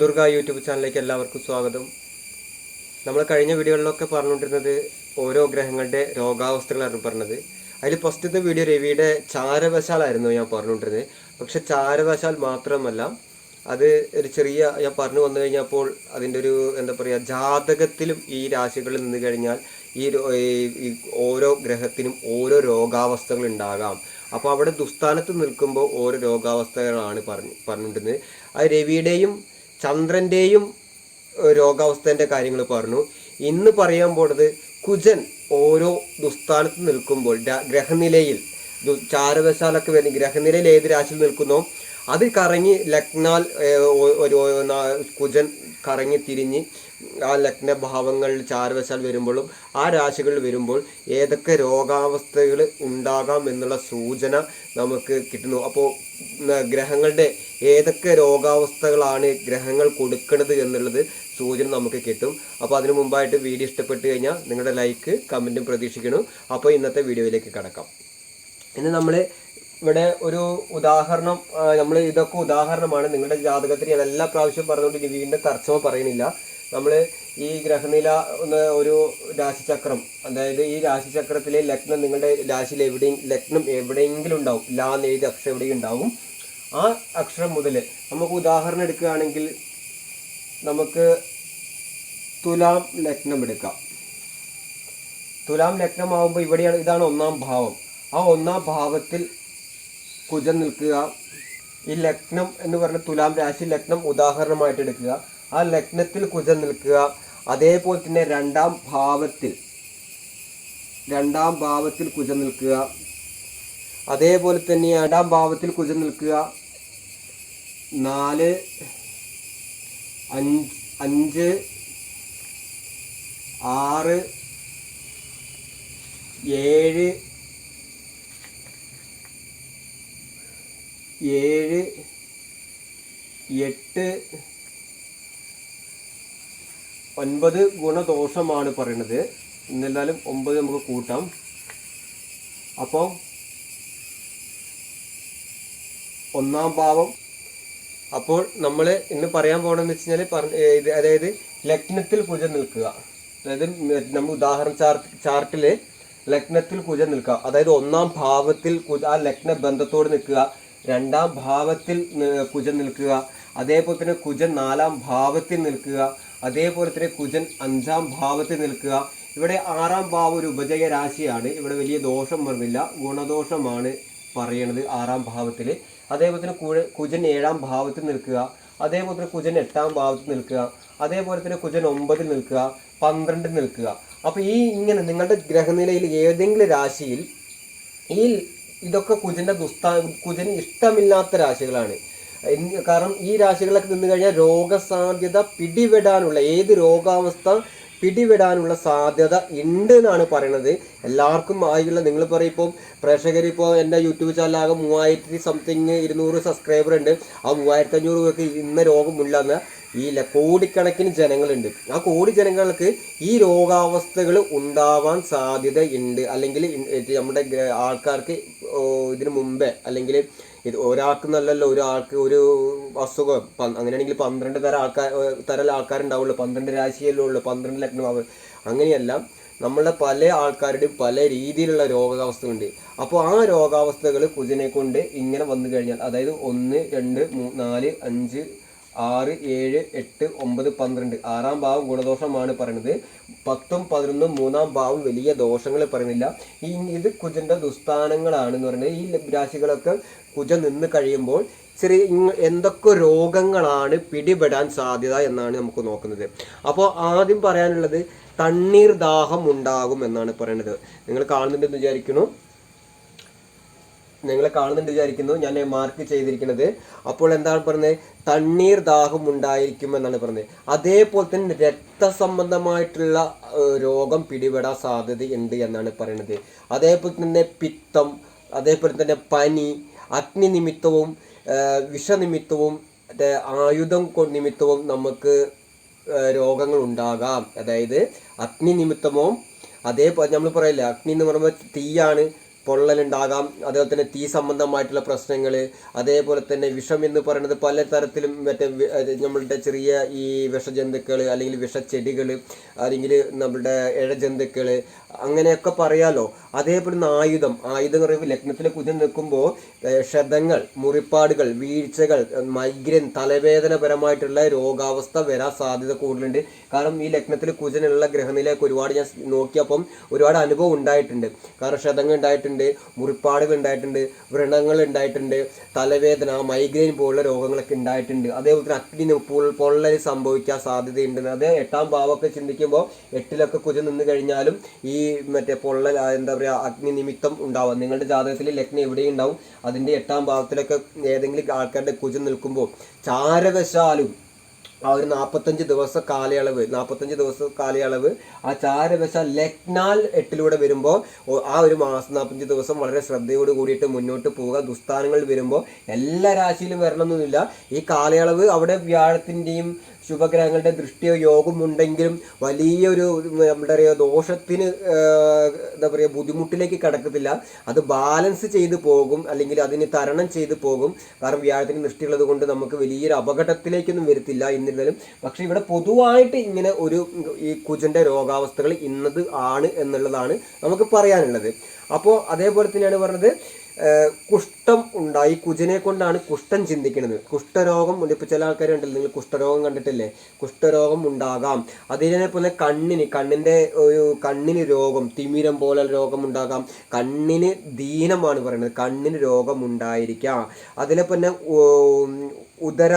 Durga YouTube ചാനലിലേക്ക് എല്ലാവർക്കും സ്വാഗതം. നമ്മൾ കഴിഞ്ഞ വീഡിയോകളിലൊക്കെ പറഞ്ഞുകൊണ്ടിരുന്നത് ഓരോ ഗ്രഹങ്ങളുടെ രോഗാവസ്ഥകളായിരുന്നു പറഞ്ഞത്. അതിൽ ഫസ്റ്റത്തെ വീഡിയോ രവിയുടെ ചാരവശാലായിരുന്നു ഞാൻ പറഞ്ഞുകൊണ്ടിരുന്നത്. പക്ഷെ ചാരവശാൽ മാത്രമല്ല അത് ഒരു ചെറിയ ഞാൻ പറഞ്ഞു വന്നു കഴിഞ്ഞപ്പോൾ അതിന്റെ ഒരു എന്താ പറയുക ജാതകത്തിലും ഈ രാശികളിൽ നിന്ന് കഴിഞ്ഞാൽ ഈ ഓരോ ഗ്രഹത്തിനും ഓരോ രോഗാവസ്ഥകൾ ഉണ്ടാകാം. അപ്പോൾ അവിടെ ദുസ്ഥാനത്ത് നിൽക്കുമ്പോൾ ഓരോ രോഗാവസ്ഥകളാണ് പറഞ്ഞു പറഞ്ഞിട്ടുള്ളത് അത് രവിയുടെയും ചന്ദ്രന്റെയും രോഗാവസ്ഥേന്റെ കാര്യങ്ങൾ പറഞ്ഞു. ഇന്ന് പറയാൻ പോണത് കുജൻ ഓരോ ദുസ്ഥാനത്ത് നിൽക്കുമ്പോൾ ഗ്രഹനിലയിൽ ചാരവശാലൊക്കെ വരുന്ന ഗ്രഹനിലയിൽ ഏത് രാശിയിൽ നിൽക്കുന്നോ അത് കറങ്ങി ലക്നാൽ ഒരു കുജൻ കറങ്ങി തിരിഞ്ഞ് ആ ലഗ്ന ഭാവങ്ങളിൽ ചാരവശാൽ വരുമ്പോഴും ആ രാശികളിൽ വരുമ്പോൾ ഏതൊക്കെ രോഗാവസ്ഥകൾ ഉണ്ടാകാം എന്നുള്ള സൂചന നമുക്ക് കിട്ടുന്നു. അപ്പോൾ ഗ്രഹങ്ങളുടെ ഏതൊക്കെ രോഗാവസ്ഥകളാണ് ഗ്രഹങ്ങൾ കൊടുക്കുന്നത് എന്നുള്ളത് സൂചന നമുക്ക് കിട്ടും. അപ്പോൾ അതിനു മുമ്പായിട്ട് വീഡിയോ ഇഷ്ടപ്പെട്ട് കഴിഞ്ഞാൽ നിങ്ങളുടെ ലൈക്ക് കമന്റും പ്രതീക്ഷിക്കണം അപ്പോൾ ഇന്നത്തെ വീഡിയോയിലേക്ക് കടക്കാം. ഇന്ന് നമ്മൾ ഇവിടെ ഒരു ഉദാഹരണം നമ്മൾ ഇതൊക്കെ ഉദാഹരണമാണ്. നിങ്ങളുടെ ജാതകത്തിൽ ഞാൻ എല്ലാ പ്രാവശ്യം പറഞ്ഞുകൊണ്ട് ഇനി വീണ്ടും തർച്ചമ പറയുന്നില്ല. നമ്മൾ ഈ ഗ്രഹനില എന്ന ഒരു രാശിചക്രം അതായത് ഈ രാശിചക്രത്തിലെ ലഗ്നം നിങ്ങളുടെ രാശിയിൽ എവിടെയും ലഗ്നം എവിടെയെങ്കിലും ഉണ്ടാവും. ലാ നേരി അക്ഷരം എവിടെയും ഉണ്ടാവും. ആ അക്ഷരം മുതൽ നമുക്ക് ഉദാഹരണം എടുക്കുകയാണെങ്കിൽ നമുക്ക് തുലാം ലഗ്നം എടുക്കാം. തുലാം ലഗ്നമാവുമ്പോൾ ഇവിടെയാണ് ഇതാണ് ഒന്നാം ഭാവം. ആ ഒന്നാം ഭാവത്തിൽ കുജൻ നിൽക്കുക. ഈ ലഗ്നം എന്ന് പറഞ്ഞ തുലാം രാശി ലഗ്നം ഉദാഹരണമായിട്ട് എടുക്കുക. ആ ലഗ്നത്തിൽ കുജൻ നിൽക്കുക. അതേപോലെ തന്നെ രണ്ടാം ഭാവത്തിൽ രണ്ടാം ഭാവത്തിൽ കുജൻ നിൽക്കുക. അതേപോലെ തന്നെ രണ്ടാം ഭാവത്തിൽ കുജൻ നിൽക്കുക. നാല് അഞ്ച് അഞ്ച് ആറ് ഏഴ് ഏഴ് എട്ട് ഒൻപത് ഗുണദോഷമാണ് പറയുന്നത് എന്നിരുന്നാലും ഒമ്പത് നമുക്ക് കൂട്ടാം. അപ്പോൾ ഒന്നാം ഭാവം അപ്പോൾ നമ്മൾ ഇന്ന് പറയാൻ പോകണമെന്ന് വെച്ച് കഴിഞ്ഞാൽ പറഞ്ഞ അതായത് ലഗ്നത്തിൽ കുജ നിൽക്കുക. അതായത് നമ്മൾ ഉദാഹരണ ചാർട്ട് ചാർട്ടിൽ ലഗ്നത്തിൽ കുജ നിൽക്കുക. അതായത് ഒന്നാം ഭാവത്തിൽ കുജ ആ ലഗ്ന ബന്ധത്തോട് നിൽക്കുക. രണ്ടാം ഭാവത്തിൽ കുജൻ നിൽക്കുക. അതേപോലെ തന്നെ കുജൻ നാലാം ഭാവത്തിൽ നിൽക്കുക. അതേപോലെ തന്നെ കുജൻ അഞ്ചാം ഭാവത്തിൽ നിൽക്കുക. ഇവിടെ ആറാം ഭാവം ഒരു ഉപജയ രാശിയാണ്. ഇവിടെ വലിയ ദോഷം വരുന്നില്ല. ഗുണദോഷമാണ് പറയണത് ആറാം ഭാവത്തിൽ അതേപോലെ തന്നെ കുജൻ ഏഴാം ഭാവത്തിൽ നിൽക്കുക. അതേപോലെ തന്നെ കുജൻ എട്ടാം ഭാവത്തിൽ നിൽക്കുക. അതേപോലെ തന്നെ കുജൻ ഒമ്പതിൽ നിൽക്കുക. പന്ത്രണ്ടിൽ നിൽക്കുക. അപ്പോൾ ഈ ഇങ്ങനെ നിങ്ങളുടെ ഗ്രഹനിലയിൽ ഏതെങ്കിലും രാശിയിൽ ഈ ഇതൊക്കെ കുജന്റെ ദുസ്ഥാ കുജന് ഇഷ്ടമില്ലാത്ത രാശികളാണ്. കാരണം ഈ രാശികളൊക്കെ നിന്ന് കഴിഞ്ഞാൽ രോഗസാധ്യത പിടിപെടാനുള്ള ഏത് രോഗാവസ്ഥ പിടിപെടാനുള്ള സാധ്യത ഉണ്ട് എന്നാണ് പറയണത്. എല്ലാവർക്കും ആയിട്ടുള്ള നിങ്ങൾ പറയും ഇപ്പോൾ പ്രേക്ഷകർ ഇപ്പോൾ എന്റെ യൂട്യൂബ് ചാനലാകെ മൂവായിരത്തി സംതിങ് ഇരുന്നൂറ് സബ്സ്ക്രൈബർ ഉണ്ട്. ആ മൂവായിരത്തി അഞ്ഞൂറ് പേർക്ക് ഇന്ന രോഗമില്ലെന്ന് ഈ കോടിക്കണക്കിന് ജനങ്ങളുണ്ട്. ആ കോടി ജനങ്ങൾക്ക് ഈ രോഗാവസ്ഥകൾ ഉണ്ടാവാൻ സാധ്യതയുണ്ട്. അല്ലെങ്കിൽ നമ്മുടെ ആൾക്കാർക്ക് ഇതിനു മുമ്പേ അല്ലെങ്കിൽ ഇത് ഒരാൾക്ക് നല്ലല്ലോ ഒരാൾക്ക് ഒരു അസുഖം. അങ്ങനെയാണെങ്കിൽ പന്ത്രണ്ട് തരം ആൾക്കാർ തരം ആൾക്കാരുണ്ടാവുള്ളൂ. പന്ത്രണ്ട് രാശിയല്ലേ ഉള്ളൂ പന്ത്രണ്ട് ലഗ്നം ആവും അങ്ങനെയല്ല നമ്മളെ പല ആൾക്കാരുടെയും പല രീതിയിലുള്ള രോഗാവസ്ഥ അപ്പോൾ ആ രോഗാവസ്ഥകൾ കുജിനെ കൊണ്ട് ഇങ്ങനെ വന്നു കഴിഞ്ഞാൽ അതായത് ഒന്ന് രണ്ട് നാല് അഞ്ച് ആറ് ഏഴ് എട്ട് ഒമ്പത് പന്ത്രണ്ട്. ആറാം ഭാവം ഗുണദോഷമാണ് പറയുന്നത്. പത്തും പതിനൊന്നും മൂന്നാം ഭാവം വലിയ ദോഷങ്ങൾ പറയുന്നില്ല. ഈ ഇത് കുജന്റെ ദുസ്ഥാനങ്ങളാണെന്ന് പറയുന്നത്. ഈ രാശികളൊക്കെ കുജ നിന്ന് കഴിയുമ്പോൾ ചെറിയ എന്തൊക്കെ രോഗങ്ങളാണ് പിടിപെടാൻ സാധ്യത എന്നാണ് നമുക്ക് നോക്കുന്നത്. അപ്പോൾ ആദ്യം പറയാനുള്ളത് തണ്ണീർ ദാഹം ഉണ്ടാകും എന്നാണ് പറയുന്നത്. നിങ്ങൾ കാണുന്നുണ്ടെന്ന് വിചാരിക്കുന്നു. നിങ്ങളെ കാണുന്നുണ്ട് വിചാരിക്കുന്നു. ഞാൻ മാർക്ക് ചെയ്തിരിക്കുന്നത്. അപ്പോൾ എന്താണ് പറഞ്ഞത്? തണ്ണീർ ദാഹം ഉണ്ടായിരിക്കും എന്നാണ് പറഞ്ഞത്. അതേപോലെ തന്നെ രക്തസംബന്ധമായിട്ടുള്ള രോഗം പിടിപെടാൻ സാധ്യതയുണ്ട് എന്നാണ് പറയുന്നത്. അതേപോലെ തന്നെ പിത്തം അതേപോലെ തന്നെ പനി അഗ്നി നിമിത്തവും വിഷ വിഷനിമിത്തവും ആയുധം നിമിത്തവും നമുക്ക് രോഗങ്ങൾ ഉണ്ടാകാം. അതായത് അഗ്നി നിമിത്തമോ അതേപോലെ നമ്മൾ പറയില്ല അഗ്നി എന്ന് പറയുമ്പോൾ തീയാണ്. പൊള്ളലുണ്ടാകാം. അതേപോലെ തന്നെ തീ സംബന്ധമായിട്ടുള്ള പ്രശ്നങ്ങൾ അതേപോലെ തന്നെ വിഷം എന്ന് പറയുന്നത് പല തരത്തിലും മറ്റേ നമ്മളുടെ ചെറിയ ഈ വിഷജന്തുക്കൾ അല്ലെങ്കിൽ വിഷച്ചെടികൾ അല്ലെങ്കിൽ നമ്മളുടെ ഇഴജന്തുക്കൾ അങ്ങനെയൊക്കെ പറയാലോ. അതേപോലെ തന്നെ ആയുധം. ആയുധം എന്ന് പറയുമ്പോൾ ലഗ്നത്തിലെ കുതിർ നിൽക്കുമ്പോൾ ക്ഷതങ്ങൾ മുറിപ്പാടുകൾ വീഴ്ചകൾ മൈഗ്രൻ തലവേദനപരമായിട്ടുള്ള രോഗാവസ്ഥ വരാൻ സാധ്യത കൂടുതലുണ്ട്. കാരണം ഈ ലഗ്നത്തിൽ കുജനുള്ള ഗ്രഹനിലേക്ക് ഒരുപാട് ഞാൻ നോക്കിയപ്പം ഒരുപാട് അനുഭവം ഉണ്ടായിട്ടുണ്ട്. കാരണം ക്ഷതങ്ങൾ ഉണ്ടായിട്ടുണ്ട്. മുറിപ്പാടുകൾ ഉണ്ടായിട്ടുണ്ട് വ്രണങ്ങൾ ഉണ്ടായിട്ടുണ്ട് തലവേദന മൈഗ്രെയിൻ പോലുള്ള രോഗങ്ങളൊക്കെ ഉണ്ടായിട്ടുണ്ട്. അതേപോലെ തന്നെ അഗ്നി പൊള്ളൽ സംഭവിക്കാൻ സാധ്യതയുണ്ട്. അത് എട്ടാം ഭാവമൊക്കെ ചിന്തിക്കുമ്പോൾ എട്ടിലൊക്കെ കുതി നിന്ന് കഴിഞ്ഞാലും ഈ മറ്റേ പൊള്ളൽ എന്താ പറയുക അഗ്നി നിമിത്തം ഉണ്ടാവാം. നിങ്ങളുടെ ജാതകത്തിൽ ലഗ്നം എവിടെയും ഉണ്ടാവും. അതിന്റെ എട്ടാം ഭാവത്തിലൊക്കെ ഏതെങ്കിലും ആൾക്കാരുടെ കുജം നിൽക്കുമ്പോൾ ചാരവശാലും ആ ഒരു നാൽപ്പത്തഞ്ച് ദിവസ കാലയളവ് നാൽപ്പത്തഞ്ച് ദിവസ കാലയളവ് ആ ചാരവശ ലഗ്നാൽ എട്ടിലൂടെ വരുമ്പോൾ ആ ഒരു മാസം നാൽപ്പത്തഞ്ച് ദിവസം വളരെ ശ്രദ്ധയോട് കൂടിയിട്ട് മുന്നോട്ട് പോവുക. ദുസ്ഥാനങ്ങൾ വരുമ്പോൾ എല്ലാ രാശിയിലും വരണമെന്നൊന്നുമില്ല. ഈ കാലയളവ് അവിടെ വ്യാഴത്തിന്റെയും ശുഭഗ്രഹങ്ങളുടെ ദൃഷ്ടിയോ യോഗം ഉണ്ടെങ്കിലും വലിയൊരു നമ്മുടെ പറയുക ദോഷത്തിന് എന്താ പറയുക ബുദ്ധിമുട്ടിലേക്ക് കിടക്കത്തില്ല. അത് ബാലൻസ് ചെയ്ത് പോകും അല്ലെങ്കിൽ അതിന് തരണം ചെയ്ത് പോകും. കാരണം വ്യാഴത്തിന് ദൃഷ്ടിയുള്ളത് കൊണ്ട് നമുക്ക് വലിയൊരു അപകടത്തിലേക്കൊന്നും വരത്തില്ല എന്നിരുന്നാലും. പക്ഷെ ഇവിടെ പൊതുവായിട്ട് ഇങ്ങനെ ഒരു ഈ കുജന്റെ രോഗാവസ്ഥകൾ ഇന്നത് ആണ് എന്നുള്ളതാണ് നമുക്ക് പറയാനുള്ളത്. അപ്പോൾ അതേപോലെ തന്നെയാണ് പറഞ്ഞത് കുഷ്ഠം ഉണ്ടായി. കുജനെ കൊണ്ടാണ് കുഷ്ഠം ചിന്തിക്കുന്നത്. കുഷ്ഠരോഗം ഇപ്പോൾ ചില ആൾക്കാരുണ്ടല്ലോ നിങ്ങൾ കുഷ്ഠരോഗം കണ്ടിട്ടില്ലേ? കുഷ്ഠരോഗം ഉണ്ടാകാം. അതേപോലെ കണ്ണിന് കണ്ണിന്റെ ഒരു കണ്ണിന് രോഗം തിമിരം പോലെ രോഗം ഉണ്ടാകാം. കണ്ണിന് ദീനമാണ് പറയുന്നത്. കണ്ണിന് രോഗം ഉണ്ടായിരിക്കാം. അതിലെ പിന്നെ ഉദര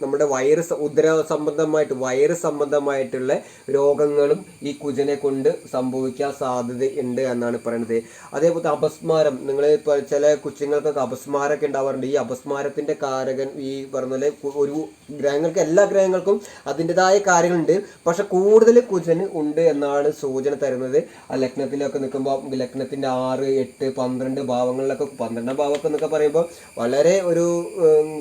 നമ്മുടെ വൈറസ് ഉദര സംബന്ധമായിട്ട് വൈറസ് സംബന്ധമായിട്ടുള്ള രോഗങ്ങളും ഈ കുജനെ കൊണ്ട് സംഭവിക്കാൻ സാധ്യതയുണ്ട് എന്നാണ് പറയുന്നത് അതേപോലെ അപസ്മാരം. നിങ്ങൾ ചില കുച്ചുങ്ങൾക്കൊക്കെ അപസ്മാരമൊക്കെ ഉണ്ടാവാറുണ്ട്. ഈ അപസ്മാരത്തിന്റെ കാരകൻ ഈ പറഞ്ഞ പോലെ ഒരു ഗ്രഹങ്ങൾക്ക് എല്ലാ ഗ്രഹങ്ങൾക്കും അതിന്റെതായ കാര്യങ്ങളുണ്ട്. പക്ഷെ കൂടുതൽ കുജന് ഉണ്ട് എന്നാണ് സൂചന തരുന്നത്. ആ ലഗ്നത്തിലൊക്കെ നിൽക്കുമ്പോൾ ലഗ്നത്തിന്റെ ആറ് എട്ട് പന്ത്രണ്ട് ഭാവങ്ങളിലൊക്കെ പന്ത്രണ്ടാം ഭാവമൊക്കെ എന്നൊക്കെ പറയുമ്പോൾ വളരെ ഒരു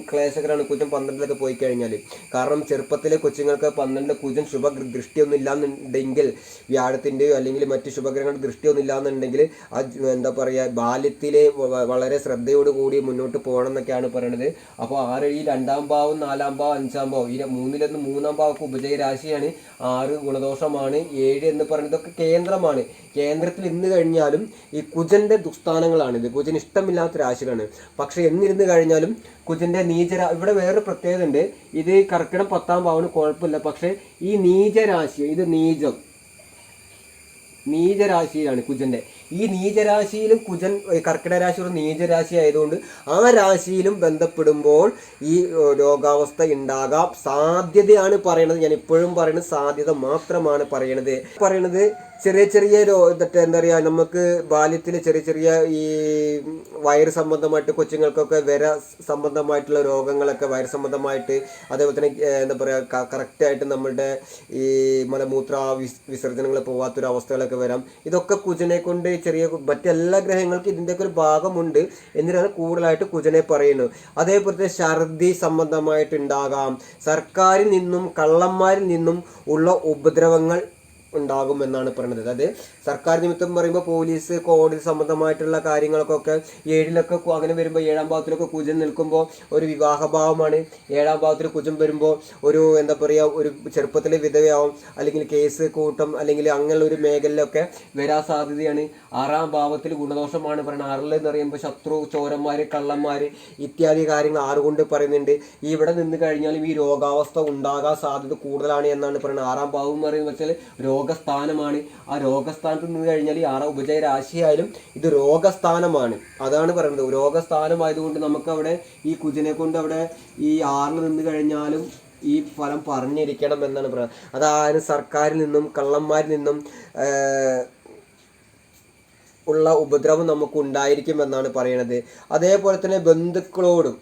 ക്ലേശകരാണ് കുജൻ പന്ത്രണ്ടിലൊക്കെ പോയി കഴിഞ്ഞാൽ കാരണം ചെറുപ്പത്തിലെ കൊച്ചുങ്ങൾക്ക് പന്ത്രണ്ട് കുജൻ ശുഭ ദൃഷ്ടിയൊന്നും ഇല്ലാന്നുണ്ടെങ്കിൽ വ്യാഴത്തിന്റെയോ അല്ലെങ്കിൽ മറ്റ് ശുഭഗ്രഹങ്ങളുടെ ദൃഷ്ടിയൊന്നും ഇല്ലാന്നുണ്ടെങ്കിൽ ആ എന്താ പറയുക ബാല്യത്തിലെ വളരെ ശ്രദ്ധയോട് കൂടി മുന്നോട്ട് പോകണം എന്നൊക്കെയാണ് പറയുന്നത് അപ്പോൾ ആറ് ഈ രണ്ടാം ഭാവം നാലാം ഭാവം അഞ്ചാം ഭാവം ഈ മൂന്നിലൊന്ന് മൂന്നാം ഭാവമൊക്കെ ഉപജയ രാശിയാണ് ആറ് ഗുണദോഷമാണ് ഏഴ് എന്ന് പറയുന്നതൊക്കെ കേന്ദ്രമാണ്. കേന്ദ്രത്തിൽ ഇന്ന് കഴിഞ്ഞാലും ഈ കുജന്റെ ദുസ്ഥാനങ്ങളാണിത് കുജൻ ഇഷ്ടമില്ലാത്ത രാശികളാണ്. പക്ഷെ എന്നിരുന്ന് കഴിഞ്ഞാലും കുജന്റെ നീചര ഇവിടെ വേറൊരു പ്രത്യേകത ഉണ്ട് ഇത് കർക്കിടം പത്താം ഭാവന് കുഴപ്പമില്ല. പക്ഷേ ഈ നീചരാശി ഇത് നീചം. നീചരാശിയിലാണ് കുജന്റെ. ഈ നീചരാശിയിലും കുജൻ ഈ കർക്കിടക രാശി ഒരു നീചരാശി ആയതുകൊണ്ട് ആ രാശിയിലും ബന്ധപ്പെടുമ്പോൾ ഈ രോഗാവസ്ഥ ഉണ്ടാകാം. സാധ്യതയാണ് പറയണത് ഞാൻ ഇപ്പോഴും പറയുന്നത് സാധ്യത മാത്രമാണ് പറയണത് പറയണത് ചെറിയ ചെറിയ രോ ഇതൊക്കെ എന്താ പറയുക നമുക്ക് ബാല്യത്തിൽ ചെറിയ ചെറിയ ഈ വയറ് സംബന്ധമായിട്ട് കൊച്ചുങ്ങൾക്കൊക്കെ വിര സംബന്ധമായിട്ടുള്ള രോഗങ്ങളൊക്കെ വയറ് സംബന്ധമായിട്ട് അതേപോലെ തന്നെ എന്താ പറയുക കറക്റ്റായിട്ട് നമ്മളുടെ ഈ മലമൂത്ര വിസ് വിസർജനങ്ങൾ പോകാത്തൊരു അവസ്ഥകളൊക്കെ വരാം. ഇതൊക്കെ കുജനെ കൊണ്ട് ചെറിയ മറ്റെല്ലാ ഗ്രഹങ്ങൾക്കും ഇതിന്റെയൊക്കെ ഒരു ഭാഗമുണ്ട്. എന്നിട്ടാണ് കൂടുതലായിട്ട് കുജനെ പറയുന്നത് അതേപോലെ തന്നെ ഛർദി സംബന്ധമായിട്ടുണ്ടാകാം സർക്കാരിൽ നിന്നും കള്ളന്മാരിൽ നിന്നും ഉള്ള ഉപദ്രവങ്ങൾ ഉണ്ടാകും എന്നാണ് പറയുന്നത്. അതായത് സർക്കാർ നിമിത്തം പറയുമ്പോൾ പോലീസ് കോടതി സംബന്ധമായിട്ടുള്ള കാര്യങ്ങൾക്കൊക്കെ ഏഴിലൊക്കെ അങ്ങനെ വരുമ്പോൾ ഏഴാം ഭാഗത്തിലൊക്കെ കുജൻ നിൽക്കുമ്പോൾ ഒരു വിവാഹഭാവമാണ്. ഏഴാം ഭാഗത്തിൽ കുജൻ വരുമ്പോൾ ഒരു എന്താ പറയുക ഒരു ചെറുപ്പത്തിലെ വിധവയാവും അല്ലെങ്കിൽ കേസ് കൂട്ടം അല്ലെങ്കിൽ അങ്ങനെയുള്ള ഒരു മേഖലയിലൊക്കെ വരാൻ സാധ്യതയാണ്. ആറാം ഭാവത്തിൽ ഗുണദോഷമാണ് പറയുന്നത്. ആറിൽ എന്ന് പറയുമ്പോൾ ശത്രു ചോരന്മാർ കള്ളന്മാർ ഇത്യാദി കാര്യങ്ങൾ ആറുകൊണ്ട് പറയുന്നുണ്ട്. ഇവിടെ നിന്ന് കഴിഞ്ഞാലും ഈ രോഗാവസ്ഥ ഉണ്ടാകാൻ സാധ്യത കൂടുതലാണ് എന്നാണ് പറയുന്നത്. ആറാം ഭാവം എന്ന് പറയുന്നത് വെച്ചാൽ രോഗസ്ഥാനമാണ്. ആ രോഗസ്ഥാനത്ത് നിന്ന് കഴിഞ്ഞാൽ ഈ ആറാം ഉപജയ രാശിയായാലും ഇത് രോഗസ്ഥാനമാണ്. അതാണ് പറയുന്നത് രോഗസ്ഥാനമായതുകൊണ്ട് നമുക്ക് അവിടെ ഈ കുജിനെ കൊണ്ട് അവിടെ ഈ ആറിൽ നിന്ന് കഴിഞ്ഞാലും ഈ ഫലം പറഞ്ഞിരിക്കണം എന്നാണ് പറയുന്നത്. അതായത് സർക്കാരിൽ നിന്നും കള്ളന്മാരിൽ നിന്നും ഉള്ള ഉപദ്രവം നമുക്ക് ഉണ്ടായിരിക്കും എന്നാണ് പറയുന്നത് അതേപോലെ തന്നെ ബന്ധുക്കളോടും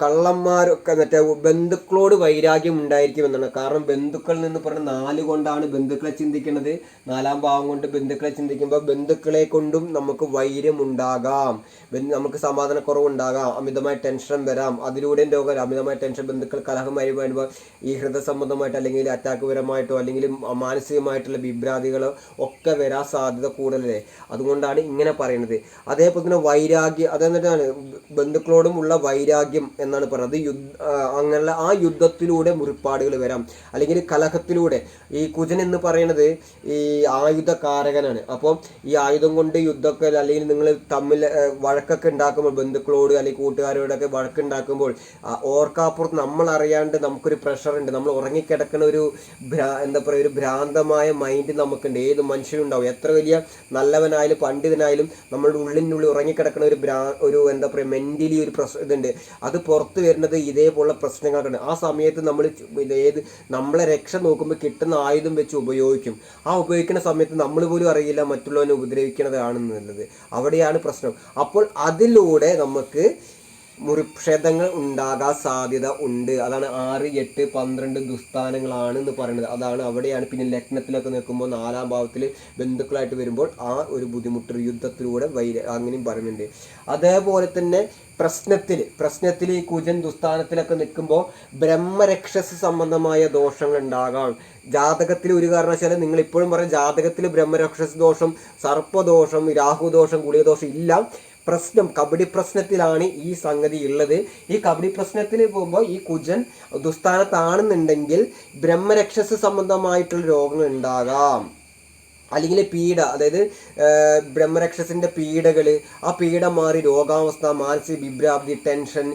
കള്ളന്മാരൊക്കെ മറ്റേ ബന്ധുക്കളോട് വൈരാഗ്യം ഉണ്ടായിരിക്കും എന്നാണ് കാരണം ബന്ധുക്കൾ നിന്ന് പറഞ്ഞ നാല് കൊണ്ടാണ് ബന്ധുക്കളെ ചിന്തിക്കുന്നത്. നാലാം ഭാവം കൊണ്ട് ബന്ധുക്കളെ ചിന്തിക്കുമ്പോൾ ബന്ധുക്കളെ കൊണ്ടും നമുക്ക് വൈര്യം ഉണ്ടാകാം. നമുക്ക് സമാധാനക്കുറവുണ്ടാകാം. അമിതമായ ടെൻഷൻ വരാം. അതിലൂടെ രോഗം അമിതമായ ടെൻഷൻ ബന്ധുക്കൾ കലഹമായി വരുമ്പോൾ ഈ ഹൃദയ സംബന്ധമായിട്ട് അല്ലെങ്കിൽ അറ്റാക്ക് പരമായിട്ടോ അല്ലെങ്കിൽ മാനസികമായിട്ടുള്ള വിഭ്രാന്തികളോ ഒക്കെ വരാൻ സാധ്യത കൂടുതലേ അതുകൊണ്ടാണ് ഇങ്ങനെ പറയുന്നത്. അതേപോലെ തന്നെ വൈരാഗ്യം അതെന്നിട്ടാണ് ബന്ധുക്കളോടും ഉള്ള വൈരാഗ്യം എന്നാണ് പറയുന്നത്. യുദ്ധ അങ്ങനെ അങ്ങനെയുള്ള ആ യുദ്ധത്തിലൂടെ മുറിപ്പാടുകൾ വരാം. അല്ലെങ്കിൽ കലഹത്തിലൂടെ. ഈ കുജൻ എന്ന് പറയുന്നത് ഈ ആയുധകാരകനാണ്. അപ്പോൾ ഈ ആയുധം കൊണ്ട് യുദ്ധമൊക്കെ അല്ലെങ്കിൽ നിങ്ങൾ തമ്മിൽ വഴക്കൊക്കെ ഉണ്ടാക്കുമ്പോൾ ബന്ധുക്കളോട് അല്ലെങ്കിൽ കൂട്ടുകാരോടൊക്കെ വഴക്കുണ്ടാക്കുമ്പോൾ ഓർക്കാപ്പുറത്ത് നമ്മൾ അറിയാണ്ട് നമുക്കൊരു പ്രഷർ ഉണ്ട്. നമ്മൾ ഉറങ്ങിക്കിടക്കുന്ന ഒരു എന്താ പറയുക ഒരു ഭ്രാന്തമായ മൈൻഡ് നമുക്കുണ്ട്. ഏത് മനുഷ്യനുണ്ടാവും എത്ര വലിയ നല്ലവനായാലും പണ്ഡിതനായാലും നമ്മളുടെ ഉള്ളിനുള്ളിൽ ഉറങ്ങിക്കിടക്കുന്ന ഒരു ഭ്രാ ഒരു എന്താ പറയുക മെന്റലി ഒരു പ്രശ്നം ഇതുണ്ട്. അത് പുറത്ത് വരുന്നത് ഇതേപോലുള്ള പ്രശ്നങ്ങളൊക്കെ ആ സമയത്ത് നമ്മൾ ഏത് നമ്മളെ രക്ഷ നോക്കുമ്പോൾ കിട്ടുന്ന ആയുധം വെച്ച് ഉപയോഗിക്കും. ആ ഉപയോഗിക്കുന്ന സമയത്ത് നമ്മൾ പോലും അറിയില്ല മറ്റുള്ളവനെ ഉപദ്രവിക്കുന്നതാണെന്നുള്ളത് അവിടെയാണ് പ്രശ്നം. അപ്പോൾ അതിലൂടെ നമുക്ക് മുറിക്ഷതങ്ങൾ ഉണ്ടാകാൻ സാധ്യത ഉണ്ട്. അതാണ് ആറ് എട്ട് പന്ത്രണ്ട് ദുസ്ഥാനങ്ങളാണ് എന്ന് പറയുന്നത്. അതാണ് അവിടെയാണ് പിന്നെ ലഗ്നത്തിലൊക്കെ നിൽക്കുമ്പോൾ നാലാം ഭാവത്തിൽ ബന്ധുക്കളായിട്ട് വരുമ്പോൾ ആ ഒരു ബുദ്ധിമുട്ട് യുദ്ധത്തിലൂടെ വൈര അങ്ങനെയും പറയുന്നുണ്ട്. അതേപോലെ തന്നെ പ്രശ്നത്തിൽ പ്രശ്നത്തിൽ ഈ കുജൻ ദുസ്ഥാനത്തിലൊക്കെ നിൽക്കുമ്പോൾ ബ്രഹ്മരക്ഷസ് സംബന്ധമായ ദോഷങ്ങൾ ഉണ്ടാകാം. ജാതകത്തിൽ ഒരു കാരണവശാലും നിങ്ങൾ ഇപ്പോഴും പറയും ജാതകത്തിൽ ബ്രഹ്മരക്ഷസ് ദോഷം സർപ്പദോഷം രാഹുദോഷം ഗുളികദോഷം ഇല്ല. പ്രശ്നം കബഡി പ്രശ്നത്തിലാണ് ഈ സംഗതി ഉള്ളത്. ഈ കബഡി പ്രശ്നത്തിൽ പോകുമ്പോൾ ഈ കുജൻ ദുസ്ഥാനത്താണെന്നുണ്ടെങ്കിൽ ബ്രഹ്മരക്ഷസ് സംബന്ധമായിട്ടുള്ള രോഗങ്ങൾ ഉണ്ടാകാം. അല്ലെങ്കിൽ പീഡ അതായത് ബ്രഹ്മരക്ഷസിന്റെ പീഡകൾ ആ പീഡ മാറി രോഗാവസ്ഥ മാനസിക വിഭ്രാന്തി ടെൻഷൻ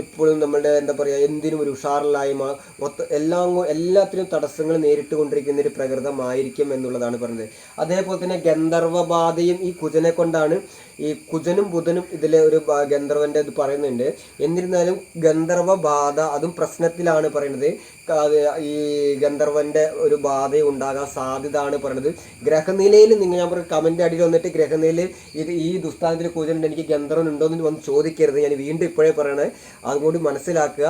എപ്പോഴും നമ്മളുടെ എന്താ പറയുക എന്തിനും ഒരു ഉഷാറില്ലായ്മ മൊത്തം എല്ലാം എല്ലാത്തിനും തടസ്സങ്ങൾ നേരിട്ട് കൊണ്ടിരിക്കുന്ന ഒരു പ്രകൃതമായിരിക്കും എന്നുള്ളതാണ് പറയുന്നത് അതേപോലെ തന്നെ ഗന്ധർവബാധയും ഈ കുജനെ കൊണ്ടാണ് ഈ കുജനും ബുധനും ഇതിലെ ഒരു ഗന്ധർവന്റെ ഇത് പറയുന്നുണ്ട്. എന്നിരുന്നാലും ഗന്ധർവ ബാധ അതും പ്രശ്നത്തിലാണ് പറയുന്നത്. ഈ ഗന്ധർവന്റെ ഒരു ബാധ ഉണ്ടാകാൻ സാധ്യത ആണ് പറയുന്നത്. ഗ്രഹനിലയിൽ നിങ്ങൾ ഞാൻ പറയും കമന്റ് അടിയിൽ വന്നിട്ട് ഗ്രഹനിലയിൽ ഇത് ഈ ദുസ്ഥാനത്തിൽ കുജനുണ്ട് എനിക്ക് ഗന്ധർവൻ ഉണ്ടോ എന്ന് വന്ന് ചോദിക്കരുത്. ഞാൻ വീണ്ടും ഇപ്പോഴേ പറയണേ. അതുകൊണ്ട് മനസ്സിലാക്കുക.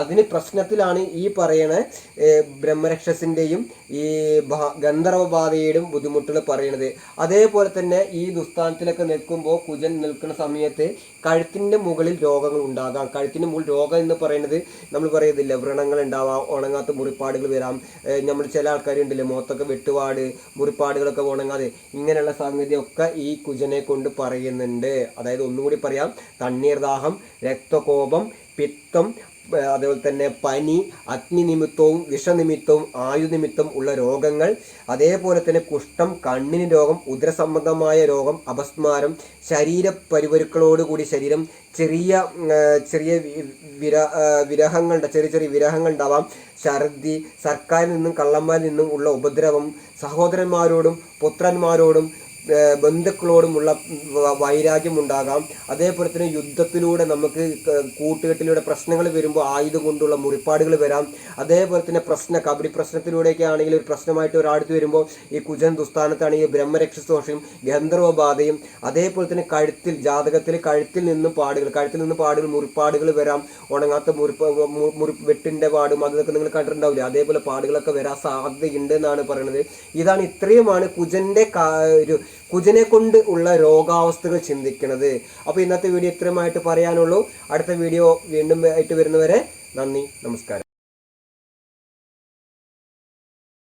അതിന് പ്രശ്നത്തിലാണ് ഈ പറയണ ബ്രഹ്മരക്ഷസിന്റെയും ഈ ഗന്ധർവ ബാധയുടെയും ബുദ്ധിമുട്ടുകൾ പറയണത്. അതേപോലെ തന്നെ ഈ ദുസ്ഥാനത്തിലൊക്കെ നിൽക്കുമ്പോൾ കുജൻ നിൽക്കുന്ന സമയത്ത് കഴുത്തിന്റെ മുകളിൽ രോഗങ്ങൾ ഉണ്ടാകാം. കഴുത്തിന്റെ മുകളിൽ രോഗം എന്ന് പറയുന്നത് നമ്മൾ പറയുന്നില്ല വ്രണങ്ങൾ ഉണ്ടാവാം ഉണങ്ങാത്ത മുറിപ്പാടുകൾ വരാം. നമ്മൾ ചില ആൾക്കാരുണ്ടല്ലോ മുഖത്തൊക്കെ വെട്ടുപാട് മുറിപ്പാടുകളൊക്കെ ഉണങ്ങാതെ ഇങ്ങനെയുള്ള സംഗതിയൊക്കെ ഈ കുജനെ കൊണ്ട് പറയുന്നുണ്ട്. അതായത് ഒന്നുകൂടി പറയാം തണ്ണീർദാഹം രക്തകോപം പിത്തം അതുപോലെ തന്നെ പനി അഗ്നി നിമിത്തവും വിഷനിമിത്തവും ആയുനിമിത്തം ഉള്ള രോഗങ്ങൾ അതേപോലെ തന്നെ കുഷ്ഠം കണ്ണിന് രോഗം ഉദരസംബന്ധമായ രോഗം അപസ്മാരം ശരീര പരിവരുക്കളോടുകൂടി ശരീരം ചെറിയ ചെറിയ വിര വിരഹങ്ങളുടെ ചെറിയ ചെറിയ വിരഹങ്ങൾ ഉണ്ടാവാം ഛർദി സർക്കാരിൽ നിന്നും കള്ളന്മാരിൽ നിന്നും ഉള്ള ഉപദ്രവം സഹോദരന്മാരോടും പുത്രന്മാരോടും ബന്ധുക്കളോടുമുള്ള വൈരാഗ്യമുണ്ടാകാം. അതേപോലെ തന്നെ യുദ്ധത്തിലൂടെ നമുക്ക് കൂട്ടുകെട്ടിലൂടെ പ്രശ്നങ്ങൾ വരുമ്പോൾ ആയുധം കൊണ്ടുള്ള മുറിപ്പാടുകൾ വരാം. അതേപോലെ തന്നെ പ്രശ്ന കബഡി പ്രശ്നത്തിലൂടെയൊക്കെ ആണെങ്കിൽ ഒരു പ്രശ്നമായിട്ട് ഒരാടുത്ത് വരുമ്പോൾ ഈ കുജൻ ദുസ്ഥാനത്താണെങ്കിൽ ബ്രഹ്മരക്ഷസോഷയും ഗന്ധർവബാധയും അതേപോലെ തന്നെ കഴുത്തിൽ ജാതകത്തിൽ കഴുത്തിൽ നിന്നും പാടുകൾ കഴുത്തിൽ നിന്ന് പാടുകൾ മുറിപ്പാടുകൾ വരാം. ഉണങ്ങാത്ത മുറിപ്പ് മുറി വെട്ടിന്റെ പാടും അതൊക്കെ നിങ്ങൾ കണ്ടിട്ടുണ്ടാവില്ല? അതേപോലെ പാടുകളൊക്കെ വരാൻ സാധ്യതയുണ്ട് എന്നാണ് പറയുന്നത്. ഇതാണ് ഇത്രയുമാണ് കുജന്റെ ഒരു കുജനെ കൊണ്ട് ഉള്ള രോഗാവസ്ഥകൾ ചിന്തിക്കുന്നത് അപ്പോൾ ഇന്നത്തെ വീഡിയോ ഇത്രയുമായിട്ട് പറയാനുള്ളൂ. അടുത്ത വീഡിയോ വീണ്ടും ആയിട്ട് വരുന്നവരെ നന്ദി നമസ്കാരം.